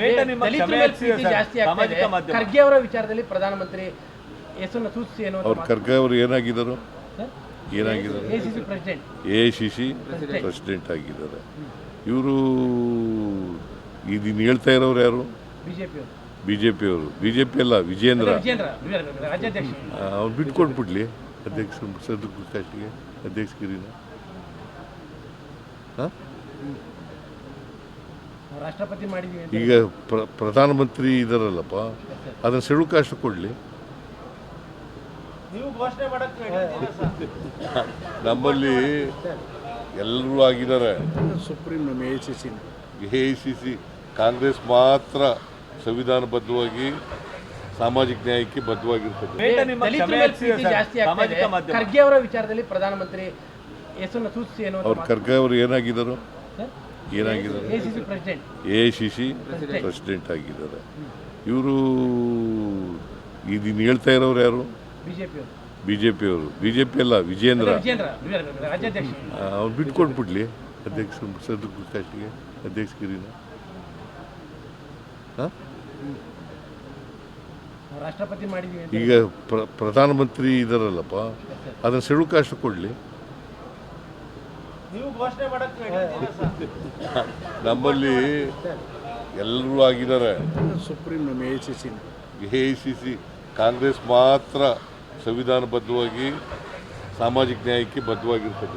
ದಲಿತರ ಮೇಲೆ ಪ್ರೀತಿ ಜಾಸ್ತಿ ಆಗ್ತಾ ಇದೆ. ಖರ್ಗೆ ಅವರ ವಿಚಾರದಲ್ಲಿ ಪ್ರಧಾನಮಂತ್ರಿ ಹೆಸರನ್ನು ಸೂಚಿಸಿ ಅನ್ನೋ ಅವ್ರು ಖರ್ಗೆ ಅವರು ಏನಾಗಿದ್ದರು? ಏನಾಗಿದ್ದಾರೆ? ACC president. A C C president. ಆಗಿದ್ದಾರೆ. ಇವರು ಇದನ್ನು ಹೇಳ್ತಾ ಇರೋರು ಯಾರು? ಬಿಜೆಪಿ ಅವರು. ಬಿ ಜೆ ಪಿಯವರು ಬಿ ಜೆ ಪಿ ಅಲ್ಲ ವಿಜೇಂದ್ರ ವಿಜೇಂದ್ರ ರಾಜ್ಯಾಧ್ಯಕ್ಷ. ಅವ್ನು ಬಿಟ್ಕೊಟ್ಬಿಡ್ಲಿ ಅಧ್ಯಕ್ಷ ಸದಸ್ಯರಿಗೆ ಅಧ್ಯಕ್ಷಗಿರಿನ ಹಾಂ? ರಾಷ್ಟ್ರಪತಿ ಮಾಡಿದ್ವಿ ಈಗ ಪ್ರ ಪ್ರಧಾನಮಂತ್ರಿ ಇದರಲ್ಲಪ್ಪ ಅದನ್ನು ಕಾಸ್ಟ್ ಕೊಡಲಿ. ನೀವು ಘೋಷಣೆ ಮಾಡಕ್ಕೆ ನಮ್ಮಲ್ಲಿ ಎಲ್ಲರೂ ಆಗಿದ್ದಾರೆ. ಸುಪ್ರೀಂ ನಮ್ಮ A C C A C C Congress ಮಾತ್ರ ಸಂವಿಧಾನಬದ್ಧವಾಗಿ ಸಾಮಾಜಿಕ ನ್ಯಾಯಕ್ಕೆ ಬದ್ಧವಾಗಿರ್ತದೆ. ಖರ್ಗೆ ಅವರ ವಿಚಾರದಲ್ಲಿ ಪ್ರಧಾನಮಂತ್ರಿ ಹೆಸರನ್ನು ಸೂಚಿಸಿ ಅವರು ಅವ್ರು ಖರ್ಗೆ ಅವರು ಏನಾಗಿದ್ದಾರೆ? ಏನಾಗಿದ್ದಾರೆ? ಎ ಸಿ ಸಿ ಪ್ರೆಸಿಡೆಂಟ್ ಆಗಿದ್ದಾರೆ. ಇವರು ಇದನ್ನು ಹೇಳ್ತಾ ಇರೋರು ಯಾರು? ಬಿ ಜೆ ಪಿಯವರು ಬಿ ಜೆ ಪಿ ಅಲ್ಲ ವಿಜೇಂದ್ರ. ಅವ್ರು ಬಿಟ್ಕೊಂಡ್ಬಿಡ್ಲಿ ಅಧ್ಯಕ್ಷ ಬಿಟ್ಕೊಟ್ಬಿಡ್ಲಿ ಅಧ್ಯಕ್ಷ ಸದಸ್ಯರಿಗೆ ಅಧ್ಯಕ್ಷಗಿರಿನ ಹಾಂ? ರಾಷ್ಟ್ರಪತಿ ಮಾಡಿದೀವಿ ಈಗ ಪ್ರ ಪ್ರಧಾನಮಂತ್ರಿ ಇದಾರಲ್ಲಪ್ಪ ಅದನ್ನು ಕಾಸ್ಟ್ ಕೊಡಲಿ. ನಮ್ಮಲ್ಲಿ ಎಲ್ಲರೂ ಆಗಿದ್ದಾರೆ. ಸುಪ್ರೀಂ ನಮ್ಮ A C C A I C C Congress ಮಾತ್ರ ಸಂವಿಧಾನಬದ್ಧವಾಗಿ ಸಾಮಾಜಿಕ ನ್ಯಾಯಕ್ಕೆ ಬದ್ಧವಾಗಿರ್ತದೆ.